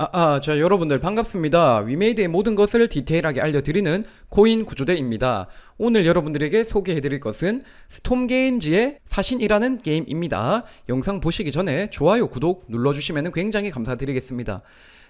아, 아, 자, 여러분들 반갑습니다. 위메이드의 모든 것을 디테일하게 알려드리는 코인 구조대입니다. 오늘 여러분들에게 소개해드릴 것은 스톰게임즈의 사신이라는 게임입니다. 영상 보시기 전에 좋아요, 구독 눌러주시면 굉장히 감사드리겠습니다.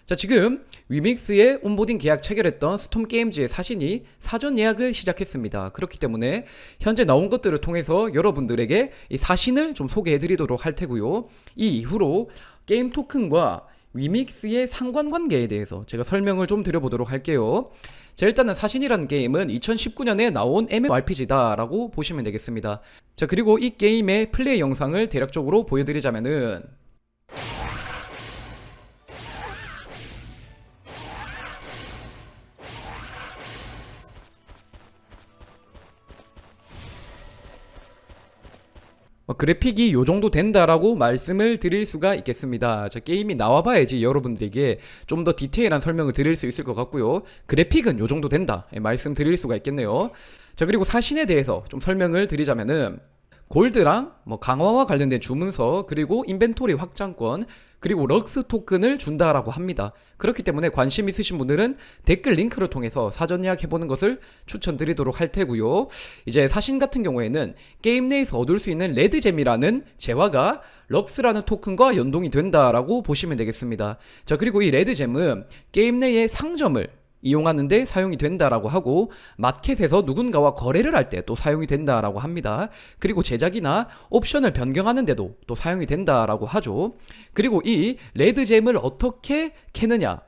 자, 지금 위믹스의 온보딩 계약 체결했던 스톰게임즈의 사신이 사전 예약을 시작했습니다. 그렇기 때문에 현재 나온 것들을 통해서 여러분들에게 이 사신을 좀 소개해드리도록 할 테고요. 이 이후로 게임 토큰과 위믹스의 상관관계에 대해서 제가 설명을 좀 드려보도록 할게요. 자, 일단은 사신이라는 게임은 2019년에 나온 MMORPG다라고 보시면 되겠습니다. 자, 그리고 이 게임의 플레이 영상을 대략적으로 보여드리자면은 그래픽이 요 정도 된다라고 말씀을 드릴 수가 있겠습니다. 자, 게임이 나와봐야지 여러분들에게 좀 더 디테일한 설명을 드릴 수 있을 것 같고요. 그래픽은 요 정도 된다. 예, 말씀 드릴 수가 있겠네요. 자, 그리고 사신에 대해서 좀 설명을 드리자면은 골드랑 뭐 강화와 관련된 주문서 그리고 인벤토리 확장권 그리고 럭스 토큰을 준다라고 합니다. 그렇기 때문에 관심 있으신 분들은 댓글 링크를 통해서 사전 예약해보는 것을 추천드리도록 할 테고요. 이제 사신 같은 경우에는 게임 내에서 얻을 수 있는 레드잼이라는 재화가 럭스라는 토큰과 연동이 된다라고 보시면 되겠습니다. 자 그리고 이 레드잼은 게임 내의 상점을 이용하는데 사용이 된다라고 하고 마켓에서 누군가와 거래를 할 때 또 사용이 된다라고 합니다. 그리고 제작이나 옵션을 변경하는데도 또 사용이 된다라고 하죠. 그리고 이 레드잼을 어떻게 캐느냐?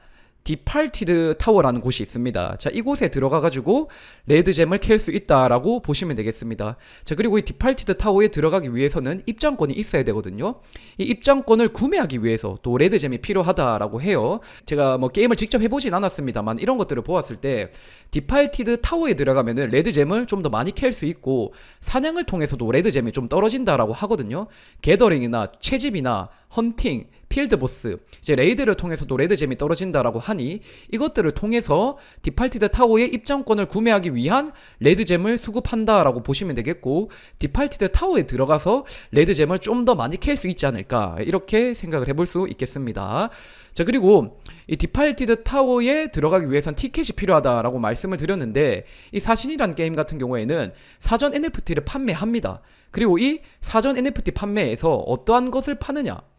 디팔티드 타워라는 곳이 있습니다. 자, 이곳에 들어가 가지고 레드잼을 캘 수 있다라고 보시면 되겠습니다. 자, 그리고 이 디팔티드 타워에 들어가기 위해서는 입장권이 있어야 되거든요. 이 입장권을 구매하기 위해서 또 레드잼이 필요하다라고 해요. 제가 뭐 게임을 직접 해보진 않았습니다만 이런 것들을 보았을 때 디팔티드 타워에 들어가면은 레드잼을 좀 더 많이 캘 수 있고 사냥을 통해서도 레드잼이 좀 떨어진다라고 하거든요. 게더링이나 채집이나 헌팅, 필드 보스, 이제 레이드를 통해서도 레드잼이 떨어진다라고 하니 이것들을 통해서 디팔티드 타워의 입장권을 구매하기 위한 레드잼을 수급한다라고 보시면 되겠고 디팔티드 타워에 들어가서 레드잼을 좀 더 많이 캘 수 있지 않을까 이렇게 생각을 해볼 수 있겠습니다. 자 그리고 이 디팔티드 타워에 들어가기 위해선 티켓이 필요하다라고 말씀을 드렸는데 이 사신이라는 게임 같은 경우에는 사전 NFT를 판매합니다. 그리고 이 사전 NFT 판매에서 어떠한 것을 파느냐?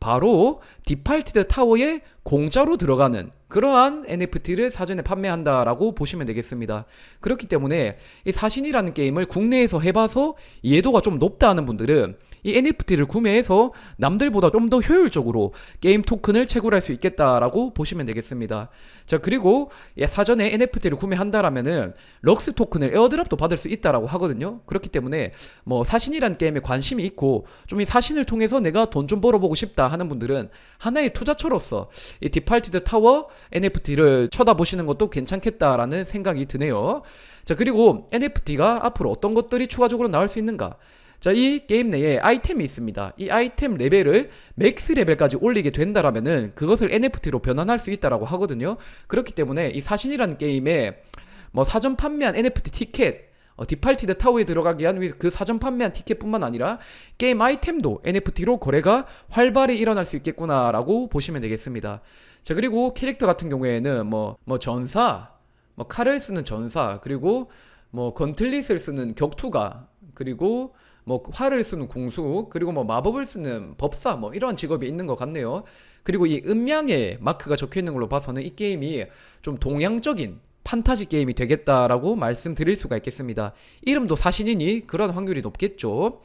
바로 디팔티드 타워에 공짜로 들어가는 그러한 NFT를 사전에 판매한다라고 보시면 되겠습니다. 그렇기 때문에 이 사신이라는 게임을 국내에서 해봐서 이해도가 좀 높다 하는 분들은 이 NFT를 구매해서 남들보다 좀 더 효율적으로 게임 토큰을 채굴할 수 있겠다라고 보시면 되겠습니다. 자 그리고 예, 사전에 NFT를 구매한다라면은 럭스 토큰을 에어드랍도 받을 수 있다라고 하거든요. 그렇기 때문에 뭐 사신이란 게임에 관심이 있고 좀 이 사신을 통해서 내가 돈 좀 벌어보고 싶다 하는 분들은 하나의 투자처로서 이 디팔티드 타워 NFT를 쳐다보시는 것도 괜찮겠다라는 생각이 드네요. 자 그리고 NFT가 앞으로 어떤 것들이 추가적으로 나올 수 있는가? 자, 이 게임 내에 아이템이 있습니다. 이 아이템 레벨을 맥스 레벨까지 올리게 된다라면은 그것을 NFT로 변환할 수 있다라고 하거든요. 그렇기 때문에 이 사신이라는 게임에 뭐 사전 판매한 NFT 티켓 어, 디팔티드 타워에 들어가기 위한 그 사전 판매한 티켓뿐만 아니라 게임 아이템도 NFT로 거래가 활발히 일어날 수 있겠구나라고 보시면 되겠습니다. 자 그리고 캐릭터 같은 경우에는 뭐뭐 전사, 뭐 칼을 쓰는 전사, 그리고 뭐 건틀릿을 쓰는 격투가, 그리고 뭐 활을 쓰는 궁수, 그리고 뭐 마법을 쓰는 법사, 뭐 이런 직업이 있는 것 같네요. 그리고 이 음량의 마크가 적혀 있는 걸로 봐서는 이 게임이 좀 동양적인 판타지 게임이 되겠다라고 말씀드릴 수가 있겠습니다. 이름도 사신이니 그런 확률이 높겠죠.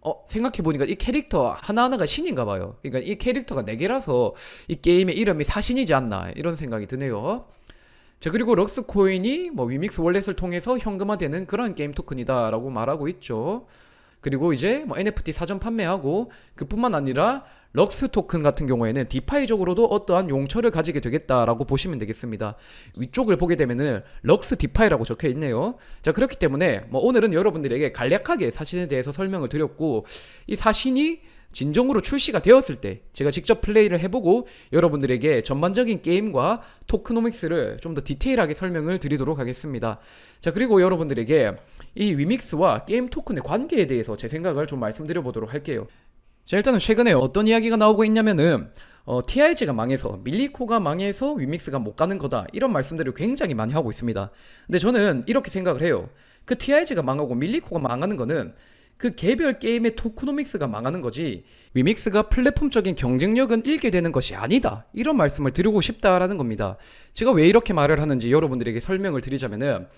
어, 생각해보니까 이 캐릭터 하나하나가 신인가 봐요. 그러니까 이 캐릭터가 4개라서 이 게임의 이름이 사신이지 않나 이런 생각이 드네요. 자, 그리고 럭스 코인이 뭐 위믹스 월렛을 통해서 현금화되는 그런 게임 토큰이다라고 말하고 있죠. 그리고 이제 뭐 NFT 사전 판매하고 그뿐만 아니라 럭스 토큰 같은 경우에는 디파이적으로도 어떠한 용처를 가지게 되겠다라고 보시면 되겠습니다. 위쪽을 보게 되면은 럭스 디파이라고 적혀 있네요. 자 그렇기 때문에 뭐 오늘은 여러분들에게 간략하게 사신에 대해서 설명을 드렸고 이 사신이 진정으로 출시가 되었을 때 제가 직접 플레이를 해보고 여러분들에게 전반적인 게임과 토크노믹스를 좀 더 디테일하게 설명을 드리도록 하겠습니다. 자 그리고 여러분들에게 이 위믹스와 게임 토큰의 관계에 대해서 제 생각을 좀 말씀드려 보도록 할게요. 자 일단은 최근에 어떤 이야기가 나오고 있냐면은 어, TIG가 망해서 밀리코가 망해서 위믹스가 못 가는 거다 이런 말씀들을 굉장히 많이 하고 있습니다. 근데 저는 이렇게 생각을 해요. 그 TIG가 망하고 밀리코가 망하는 거는 그 개별 게임의 토크노믹스가 망하는 거지 위믹스가 플랫폼적인 경쟁력은 잃게 되는 것이 아니다 이런 말씀을 드리고 싶다라는 겁니다. 제가 왜 이렇게 말을 하는지 여러분들에게 설명을 드리자면은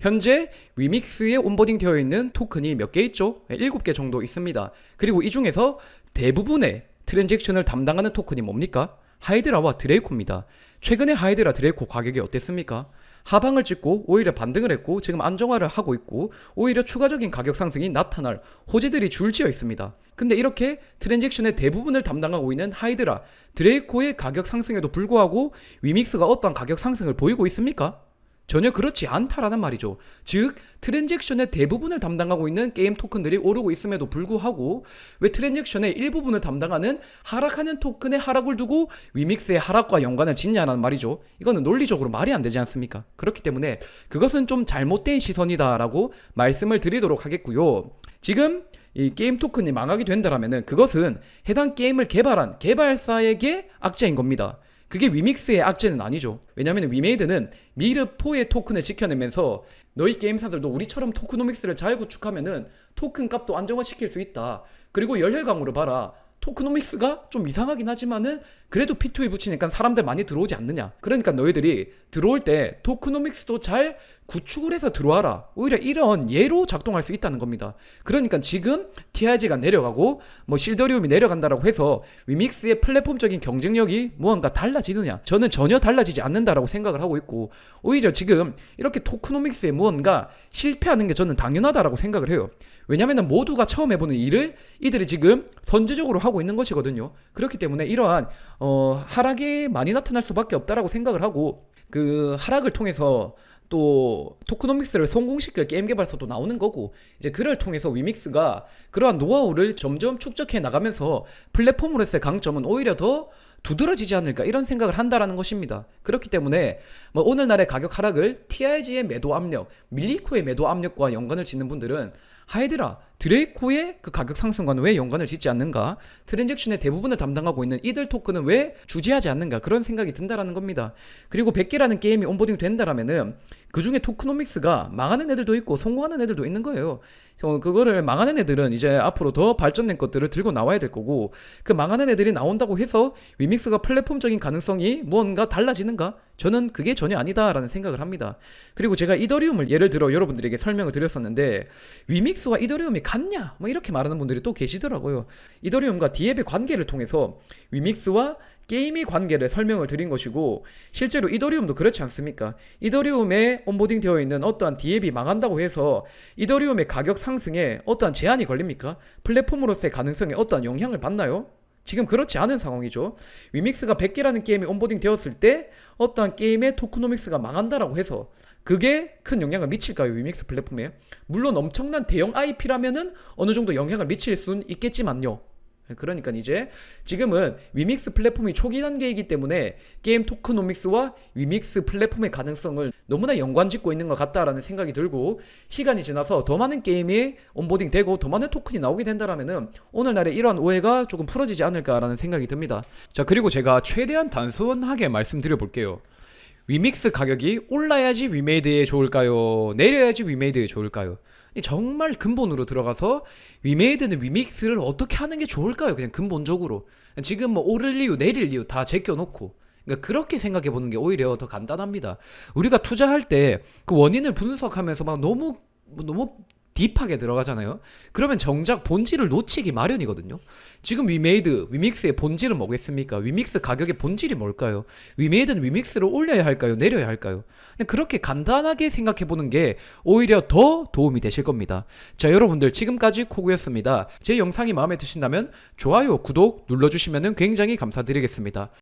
현재 위믹스에 온보딩 되어 있는 토큰이 몇 개 있죠? 7개 정도 있습니다. 그리고 이 중에서 대부분의 트랜잭션을 담당하는 토큰이 뭡니까? 하이드라와 드레이코입니다. 최근에 하이드라 드레이코 가격이 어땠습니까? 하방을 찍고 오히려 반등을 했고 지금 안정화를 하고 있고 오히려 추가적인 가격 상승이 나타날 호재들이 줄지어 있습니다. 근데 이렇게 트랜잭션의 대부분을 담당하고 있는 하이드라, 드레이코의 가격 상승에도 불구하고 위믹스가 어떠한 가격 상승을 보이고 있습니까? 전혀 그렇지 않다라는 말이죠. 즉, 트랜잭션의 대부분을 담당하고 있는 게임 토큰들이 오르고 있음에도 불구하고 왜 트랜잭션의 일부분을 담당하는 하락하는 토큰의 하락을 두고 위믹스의 하락과 연관을 짓냐라는 말이죠. 이거는 논리적으로 말이 안 되지 않습니까? 그렇기 때문에 그것은 좀 잘못된 시선이다라고 말씀을 드리도록 하겠고요. 지금 이 게임 토큰이 망하게 된다라면은 그것은 해당 게임을 개발한 개발사에게 악재인 겁니다. 그게 위믹스의 악재는 아니죠. 왜냐하면 위메이드는 미르4의 토큰을 지켜내면서 너희 게임사들도 우리처럼 토크노믹스를 잘 구축하면은 토큰 값도 안정화시킬 수 있다. 그리고 열혈강으로 봐라. 토크노믹스가 좀 이상하긴 하지만은 그래도 P2E 붙이니까 사람들 많이 들어오지 않느냐. 그러니까 너희들이 들어올 때 토크노믹스도 잘 구축을 해서 들어와라. 오히려 이런 예로 작동할 수 있다는 겁니다. 그러니까 지금 TIG가 내려가고 뭐 실더리움이 내려간다라고 해서 위믹스의 플랫폼적인 경쟁력이 무언가 달라지느냐? 저는 전혀 달라지지 않는다라고 생각을 하고 있고 오히려 지금 이렇게 토크노믹스에 무언가 실패하는 게 저는 당연하다라고 생각을 해요. 왜냐면은 모두가 처음 해보는 일을 이들이 지금 선제적으로 하고 있는 것이거든요. 그렇기 때문에 이러한 어, 하락이 많이 나타날 수밖에 없다라고 생각을 하고 그 하락을 통해서 또 토크노믹스를 성공시킬 게임 개발사도 나오는 거고 이제 그를 통해서 위믹스가 그러한 노하우를 점점 축적해 나가면서 플랫폼으로서의 강점은 오히려 더 두드러지지 않을까 이런 생각을 한다라는 것입니다. 그렇기 때문에 뭐 오늘날의 가격 하락을 TIG의 매도 압력, 밀리코의 매도 압력과 연관을 짓는 분들은 하이드라, 드레이코의 그 가격 상승과는 왜 연관을 짓지 않는가? 트랜잭션의 대부분을 담당하고 있는 이들 토큰은 왜 주지하지 않는가? 그런 생각이 든다라는 겁니다. 그리고 100개라는 게임이 온보딩 된다라면은 그 중에 토크노믹스가 망하는 애들도 있고 성공하는 애들도 있는 거예요. 어, 그거를 망하는 애들은 이제 앞으로 더 발전된 것들을 들고 나와야 될 거고 그 망하는 애들이 나온다고 해서 위믹스가 플랫폼적인 가능성이 무언가 달라지는가? 저는 그게 전혀 아니다라는 생각을 합니다. 그리고 제가 이더리움을 예를 들어 여러분들에게 설명을 드렸었는데 위믹스와 이더리움이 같냐? 뭐 이렇게 말하는 분들이 또 계시더라고요. 이더리움과 디앱의 관계를 통해서 위믹스와 게임의 관계를 설명을 드린 것이고 실제로 이더리움도 그렇지 않습니까? 이더리움에 온보딩 되어 있는 어떠한 디앱이 망한다고 해서 이더리움의 가격 상승에 어떠한 제한이 걸립니까? 플랫폼으로서의 가능성에 어떠한 영향을 받나요? 지금 그렇지 않은 상황이죠. 위믹스가 100개라는 게임이 온보딩 되었을 때 어떠한 게임의 토크노믹스가 망한다라고 해서 그게 큰 영향을 미칠까요? 위믹스 플랫폼에? 물론 엄청난 대형 IP라면은 어느 정도 영향을 미칠 수는 있겠지만요. 그러니까 이제 지금은 위믹스 플랫폼이 초기 단계이기 때문에 게임 토크노믹스와 위믹스 플랫폼의 가능성을 너무나 연관짓고 있는 것 같다라는 생각이 들고 시간이 지나서 더 많은 게임이 온보딩 되고 더 많은 토큰이 나오게 된다라면은 오늘날의 이러한 오해가 조금 풀어지지 않을까라는 생각이 듭니다. 자 그리고 제가 최대한 단순하게 말씀드려 볼게요. 위믹스 가격이 올라야지 위메이드에 좋을까요? 내려야지 위메이드에 좋을까요? 정말 근본으로 들어가서 위메이드는 위믹스를 어떻게 하는 게 좋을까요? 그냥 근본적으로 지금 뭐 오를 이유 내릴 이유 다 제껴놓고 그러니까 그렇게 생각해 보는 게 오히려 더 간단합니다. 우리가 투자할 때 그 원인을 분석하면서 막 너무 뭐 너무 딥하게 들어가잖아요. 그러면 정작 본질을 놓치기 마련이거든요. 지금 위메이드, 위믹스의 본질은 뭐겠습니까? 위믹스 가격의 본질이 뭘까요? 위메이드는 위믹스를 올려야 할까요? 내려야 할까요? 그렇게 간단하게 생각해 보는 게 오히려 더 도움이 되실 겁니다. 자, 여러분들 지금까지 코구였습니다. 제 영상이 마음에 드신다면 좋아요, 구독 눌러주시면 굉장히 감사드리겠습니다.